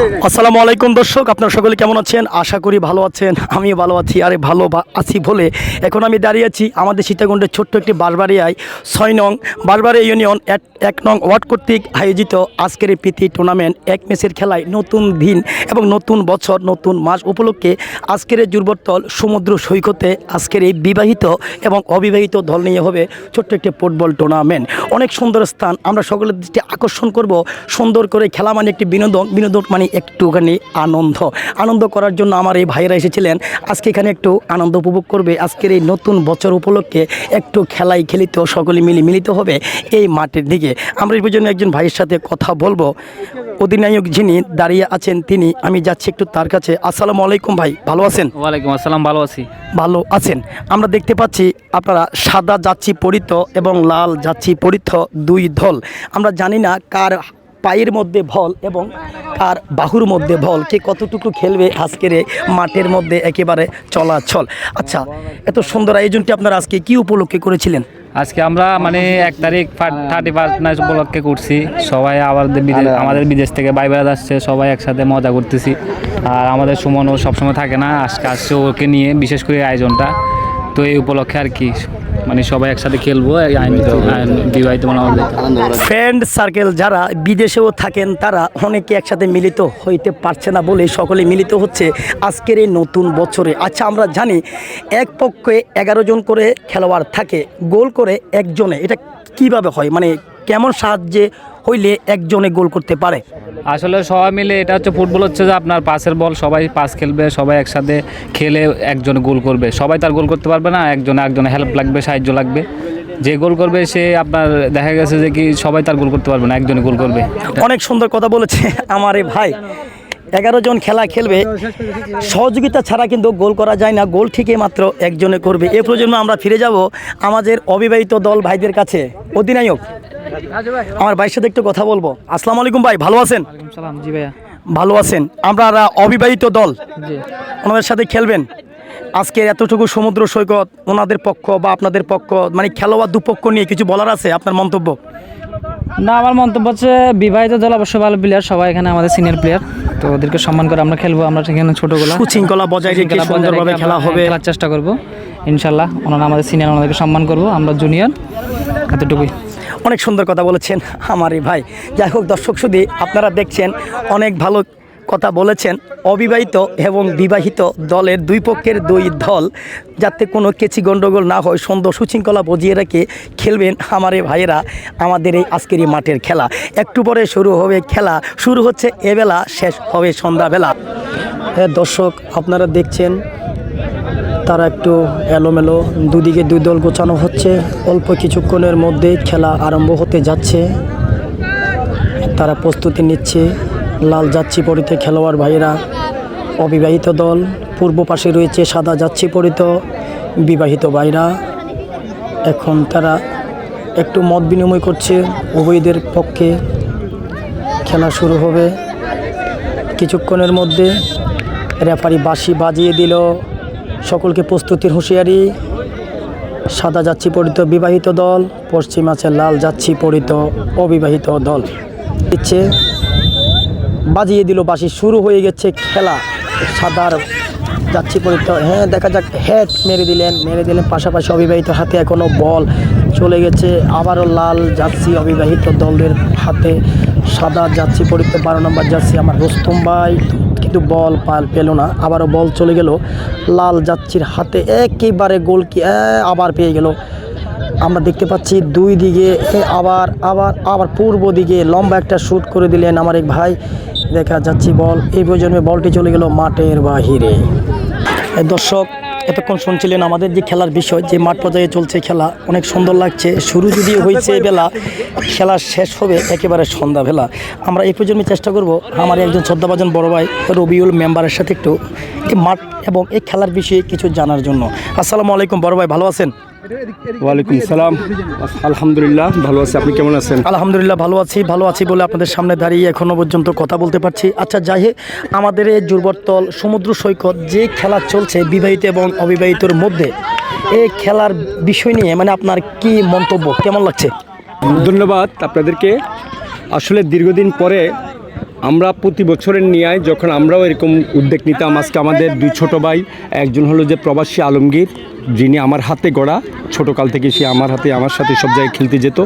আসসালামু আলাইকুম দর্শক, আপনারা সকলে কেমন আছেন? আশা করি ভালো আছেন, আমিও ভালো আছি, আরে ভালো আছি বলে। এখন আমি দাঁড়িয়ে আছি আমাদের সীতাকুণ্ডের ছোট্ট একটি বারবারিয়ায়, ছয় নং বারবারিয়া ইউনিয়ন এক নং ওয়ার্ড কর্তৃক আয়োজিত আজকের প্রীতি টুর্নামেন্ট এক ম্যাচের খেলায় নতুন দিন এবং নতুন বছর, নতুন মাস উপলক্ষে আজকের এই যুবর্তল সমুদ্র সৈকতে আজকের এই বিবাহিত এবং অবিবাহিত দল নিয়ে হবে ছোট্ট একটি ফুটবল টুর্নামেন্ট অনেক সুন্দর স্থান, আমরা সকলের দৃষ্টি আকর্ষণ করব। সুন্দর করে খেলা মানে একটি বিনোদন বিনোদন মানে একটুখানি আনন্দ। আনন্দ করার জন্য আমার এই ভাইয়েরা এসেছিলেন। আজকে এখানে একটু আনন্দ উপভোগ করবে। আজকের এই নতুন বছর উপলক্ষে একটু খেলাই খেলিত সকলে মিলে মিলিত হবে এই মাঠের দিকে। আমরা এই জন্য একজন ভাইয়ের সাথে কথা বলব। অধিনায়ক যিনি দাঁড়িয়ে আছেন তিনি আমি যাচ্ছি একটু তার কাছে। আসসালামু আলাইকুম ভাই ভালো আছেন? ওয়ালাইকুম আসসালাম ভালো আছি। ভালো আছেন। আমরা দেখতে পাচ্ছি আপনারা সাদা যাচ্ছি পরিত এবং লাল যাচ্ছি পরিত দুই দল। আমরা জানি না কার পায়ের মধ্যে বল এবং কার বাহুর মধ্যে বল কে কতটুকু খেলবে আজকের মাঠের মধ্যে একেবারে চলাচল। আচ্ছা এত সুন্দর আয়োজনটি আপনারা আজকে কি উপলক্ষে করেছিলেন? আজকে আমরা মানে এক তারিখ থার্টি ফার্স্ট নাইট উপলক্ষে করছি। সবাই আমাদের বিদেশ আমাদের বিদেশ থেকে ভাই বেড়া যাচ্ছে সবাই একসাথে মজা করতেছি। আর আমাদের সুমনও সবসময় থাকে না আজকে আসছে ওকে নিয়ে বিশেষ করে আয়োজনটা। তো এই উপলক্ষে আর কি মানে সবাই একসাথে খেলব বিবাহিত মানে ফ্রেন্ড সার্কেল যারা বিদেশেও থাকেন, তারা অনেকে একসাথে মিলিত হইতে পারছে না বলে সকলে মিলিত হচ্ছে আজকের এই নতুন বছরে। আচ্ছা আমরা জানি এক পক্ষে এগারো জন করে খেলোয়াড় থাকে, গোল করে একজনে। এটা কীভাবে হয়? মানে কেমন সাহায্যে হইলে একজনে গোল করতে পারে। আসলে সবাই মিলে এটা হচ্ছে ফুটবল হচ্ছে যে আপনার পাসের বল সবাই পাস খেলবে সবাই একসাথে খেলে একজন গোল করবে। সবাই তার গোল করতে পারবে না একজন একজনে হেল্প লাগবে সাহায্য লাগবে। যে গোল করবে সে আপনার দেখা গেছে যে কি সবাই তার গোল করতে পারবে না একজনে গোল করবে। অনেক সুন্দর কথা বলেছে আমার এই ভাই। এগারো জন খেলা খেলবে সহযোগিতা ছাড়া কিন্তু গোল করা যায় না গোল ঠিকই মাত্র একজনে করবে। এ প্রজন্ম আমরা ফিরে যাব আমাদের অবিবাহিত দল ভাইদের কাছে। অধিনায়ক। আমার ভাইয়ের সাথে একটু কথা বলব। আসসালামু আলাইকুম ভাই ভালো আছেন? সালাম জি ভাইয়া। ভালো আছেন। আমরা অবিবাহিত দল। ওনাদের সাথে খেলবেন। আজকের এতটুকু সমুদ্র সৈকত ওনাদের পক্ষ বা আপনাদের পক্ষ মানে খেলোয়াড় দুপক্ষ নিয়ে কিছু বলার আছে আপনার মন্তব্য? না আমার মন্তব্য হচ্ছে বিবাহিত দল অবশ্য ভালো প্লেয়ার সবাই এখানে আমাদের সিনিয়র প্লেয়ার তো ওদেরকে সম্মান করে আমরা খেলব আমরা সেখানে ছোটোগুলো। সুশৃঙ্খলা বজায় রেখে সুন্দরভাবে খেলা হবে। খেলার চেষ্টা করব। ইনশাল্লাহ ওনারা আমাদের সিনিয়র ওনাদেরকে সম্মান করব। আমরা জুনিয়র এতটুকুই। অনেক সুন্দর কথা বলেছেন আমার এই ভাই। যাই হোক, দর্শক শুধু আপনারা দেখছেন, অনেক ভালো কথা বলেছেন। অবিবাহিত এবং বিবাহিত দলের দুই পক্ষের দুই দল যাতে কোনো কেচি গণ্ডগোল না হয়, সুন্দর সুশৃঙ্খলা বজিয়ে রেখে খেলবেন আমার এই ভাইয়েরা আমাদের এই আজকের এই মাঠের খেলা। একটু পরে শুরু হবে খেলা। শুরু হচ্ছে এবেলা, শেষ হবে সন্ধ্যাবেলা। হ্যাঁ দর্শক, আপনারা দেখছেন তারা একটু এলোমেলো, দুদিকে দুই দল গোছানো হচ্ছে, অল্প কিছুক্ষণের মধ্যে খেলা আরম্ভ হতে যাচ্ছে। তারা প্রস্তুতি নিচ্ছে। লাল যাচ্ছি পরিতে খেলোয়াড় ভাইয়েরা অবিবাহিত দল, পূর্ব পাশে রয়েছে সাদা যাচ্ছি পরিত বিবাহিত ভাইরা। এখন তারা একটু মত বিনিময় করছে উভয়দের পক্ষে। খেলা শুরু হবে। কিছুক্ষণের মধ্যে রেফারি বাঁশি বাজিয়ে দিল। সকলকে প্রস্তুতির হুঁশিয়ারি। সাদা যাচ্ছি পরিত বিবাহিত দল, পশ্চিম আছে লাল যাচ্ছি পরিত অবিবাহিত দল। দিচ্ছে, বাজিয়ে দিল বাসি শুরু হয়ে গেছে খেলা। সাদার যাচ্ছি পরিত হ্যাঁ দেখা যাক, হেড মেরে দিলেন মেরে দিলেন, পাশাপাশি অবিবাহিত হাতে এখনও বল। চলে গেছে আবারও লাল যাচ্ছি অবিবাহিত দলের হাতে। সাদা যাচ্ছি পরিত বারো নম্বর যাচ্ছি আমার রোস্তম ভাই। কিন্তু বল পাল পেল না। আবারও বল চলে গেল। লাল যাচ্ছির হাতে একেবারে গোল কি আবার পেয়ে গেল। আমরা দেখতে পাচ্ছি দুই দিকে আবার আবার আবার পূর্ব দিকে লম্বা একটা শ্যুট করে দিলেন আমার এক ভাই। দেখা যাচ্ছে বল, এই প্রজন্মে বলটি চলে গেল মাঠের বাহিরে। দর্শক এতক্ষণ শুনছিলেন আমাদের যে খেলার বিষয় যে মাঠ পর্যায়ে চলছে খেলা অনেক সুন্দর লাগছে। শুরু যদি হয়েছে বেলা খেলা শেষ হবে একেবারে সন্ধ্যাবেলা। আমরা এই প্রজন্মে চেষ্টা করব আমার একজন শ্রদ্ধাভাজন বড় ভাই রবিউল মেম্বারের সাথে একটু মাঠ এবং এই খেলার বিষয়ে কিছু জানার জন্য। আসসালামু আলাইকুম বড় ভাই ভালো আছেন? ওয়ালাইকুম সালাম। আলহামদুলিল্লাহ ভালো আছি। আপনি কেমন আছেন? আলহামদুলিল্লাহ ভালো আছি ভালো আছি বলে আপনাদের সামনে দাঁড়িয়ে এখনও পর্যন্ত কথা বলতে পারছি। আচ্ছা যাই আমাদের এই যুবর্তল সমুদ্র সৈকত যে খেলা চলছে বিবাহিত এবং অবিবাহিতর মধ্যে এই খেলার বিষয় নিয়ে মানে আপনার কি মন্তব্য? কেমন লাগছে? ধন্যবাদ আপনাদেরকে। আসলে দীর্ঘদিন পরে আমরা প্রতি বছরের নিয়ে যখন আমরাও এরকম উদ্যোগ নিতাম, আজকে আমাদের দুই ছোট ভাই, একজন হলো যে প্রবাসী আলমগীর, যিনি আমার হাতে গড়া, ছোটোকাল থেকে সে আমার হাতে, আমার সাথে সব জায়গায় খেলতে যেত,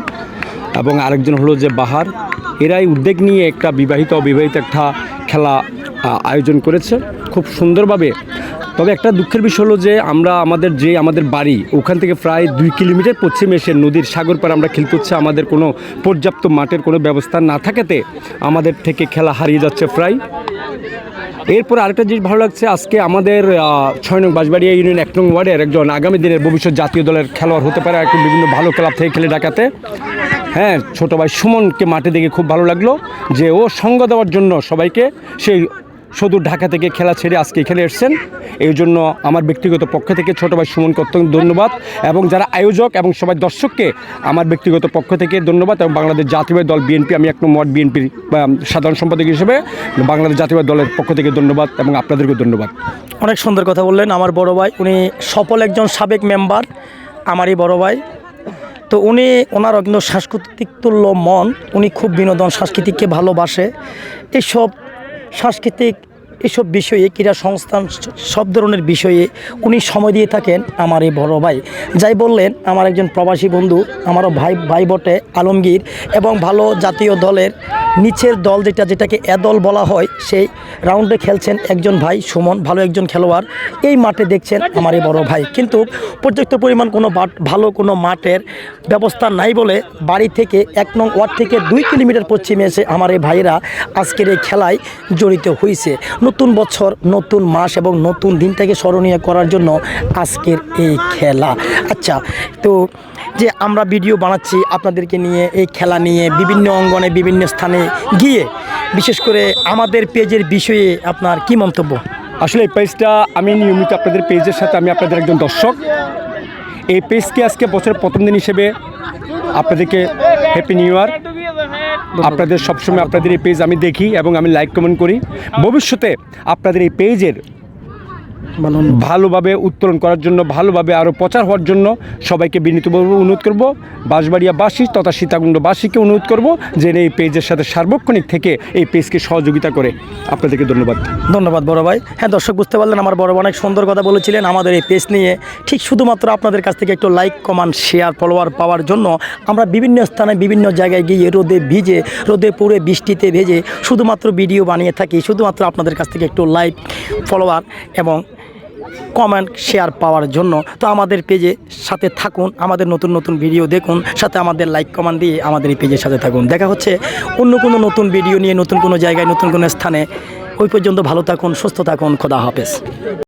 এবং আরেকজন হলো যে বাহার, এরাই উদ্যোগ নিয়ে একটা বিবাহিত অবিবাহিত একটা খেলা আয়োজন করেছে। খুব সুন্দরভাবে তবে একটা দুঃখের বিষয় হলো যে আমরা আমাদের যে আমাদের বাড়ি, ওখান থেকে প্রায় দুই কিলোমিটার পশ্চিমে এসে নদীর সাগর পার আমরা খেলতে হচ্ছে। আমাদের কোনো পর্যাপ্ত মাঠের কোনো ব্যবস্থা না থাকাতে আমাদের থেকে খেলা হারিয়ে যাচ্ছে প্রায়। এরপর আরেকটা জিনিস ভালো লাগছে, আজকে আমাদের ছয় নং বাঁশবাড়িয়া ইউনিয়ন এক নং ওয়ার্ডের একজন আগামী দিনের ভবিষ্যৎ জাতীয় দলের খেলোয়াড় হতে পারে একটু বিভিন্ন ভালো ক্লাব থেকে খেলে ডাকাতে। হ্যাঁ ছোটো ভাই সুমনকে মাঠে দেখে খুব ভালো লাগল যে ও সঙ্গ দেওয়ার জন্য সবাইকে সেই সুদূর ঢাকা থেকে খেলা ছেড়ে আজকে এখানে এসছেন। এই জন্য আমার ব্যক্তিগত পক্ষ থেকে ছোটো ভাই সুমনকে অত্যন্ত ধন্যবাদ এবং যারা আয়োজক এবং সবাই দর্শককে আমার ব্যক্তিগত পক্ষ থেকে ধন্যবাদ এবং বাংলাদেশ জাতীয় দল বিএনপি, আমি এক নম্বর বিএনপির সাধারণ সম্পাদক হিসেবে বাংলাদেশ জাতীয় দলের পক্ষ থেকে ধন্যবাদ এবং আপনাদেরকেও ধন্যবাদ। অনেক সুন্দর কথা বললেন আমার বড় ভাই। উনি সফল একজন সাবেক মেম্বার, আমারই বড় ভাই। তো উনি ওনার কিন্তু সাংস্কৃতিক তুল্য মন, উনি খুব বিনোদন সংস্কৃতিকে ভালোবাসে। এসব সাংস্কৃতিক এসব বিষয়ে ক্রীড়া সংস্থান সব ধরনের বিষয়ে উনি সময় দিয়ে থাকেন আমার এই বড় ভাই। যাই বললেন, আমার একজন প্রবাসী বন্ধু, আমারও ভাই ভাই বটে, আলমগীর, এবং ভালো জাতীয় দলের নিচের দল যেটা, যেটাকে এ দল বলা হয়, সেই রাউন্ডে খেলছেন একজন ভাই, সুমন, ভালো একজন খেলোয়াড়। এই মাঠে দেখছেন আমার এই বড় ভাই। কিন্তু পর্যাপ্ত পরিমাণ কোনো ভালো কোনো মাঠের ব্যবস্থা নাই বলে বাড়ি থেকে এক নং ওয়ার্ড থেকে দুই কিলোমিটার পশ্চিমে এসে আমার এই ভাইরা আজকের এই খেলায় জড়িত হয়েছে নতুন বছর, নতুন মাস এবং নতুন দিনটাকে স্মরণীয় করার জন্য আজকের এই খেলা। আচ্ছা তো যে আমরা ভিডিও বানাচ্ছি আপনাদেরকে নিয়ে, এই খেলা নিয়ে, বিভিন্ন অঙ্গনে, বিভিন্ন স্থানে গিয়ে, বিশেষ করে আমাদের পেজের বিষয়ে আপনার কি মন্তব্য? আসলে এই পেজটা আমি নিয়মিত আপনাদের পেজের সাথে আমি আপনাদের একজন দর্শক। এই পেজকে আজকে বছরের প্রথম দিন হিসেবে আপনাদেরকে হ্যাপি নিউ ইয়ার আপনাদের সবসময় আপনাদের এই পেজ আমি দেখি এবং আমি লাইক কমেন্ট করি। ভবিষ্যতে আপনাদের এই পেজের ভালোভাবে উত্তোলন করার জন্য ভালোভাবে আরও প্রচার হওয়ার জন্য সবাইকে বিনীতভাবে অনুরোধ করব। বাঁশবাড়িয়াবাসী তথা সীতাকুণ্ডবাসীকে অনুরোধ করব যে এই পেজের সাথে সার্বক্ষণিক থেকে এই পেজকে সহযোগিতা করে। আপনাদেরকে ধন্যবাদ। ধন্যবাদ বড় ভাই। হ্যাঁ দর্শক বুঝতে পারলেন আমার বড় অনেক সুন্দর কথা বলেছিলেন আমাদের এই পেজ নিয়ে। ঠিক শুধুমাত্র আপনাদের কাছ থেকে একটু লাইক কমান শেয়ার ফলোয়ার পাওয়ার জন্য আমরা বিভিন্ন স্থানে বিভিন্ন জায়গায় গিয়ে রোদে ভিজে রোদে পুড়ে বৃষ্টিতে ভেজে শুধুমাত্র ভিডিও বানিয়ে থাকি। শুধুমাত্র আপনাদের কাছ থেকে একটু লাইক ফলোয়ার এবং কমেন্ট শেয়ার পাওয়ার জন্য। তো আমাদের পেজে সাথে থাকুন, আমাদের নতুন নতুন ভিডিও দেখুন, সাথে আমাদের লাইক কমেন্ট দিয়ে আমাদের এই পেজের সাথে থাকুন। দেখা হচ্ছে অন্য কোনো নতুন ভিডিও নিয়ে, নতুন কোনো জায়গায়, নতুন কোনো স্থানে। ওই পর্যন্ত ভালো থাকুন, সুস্থ থাকুন, খোদা হাফেজ।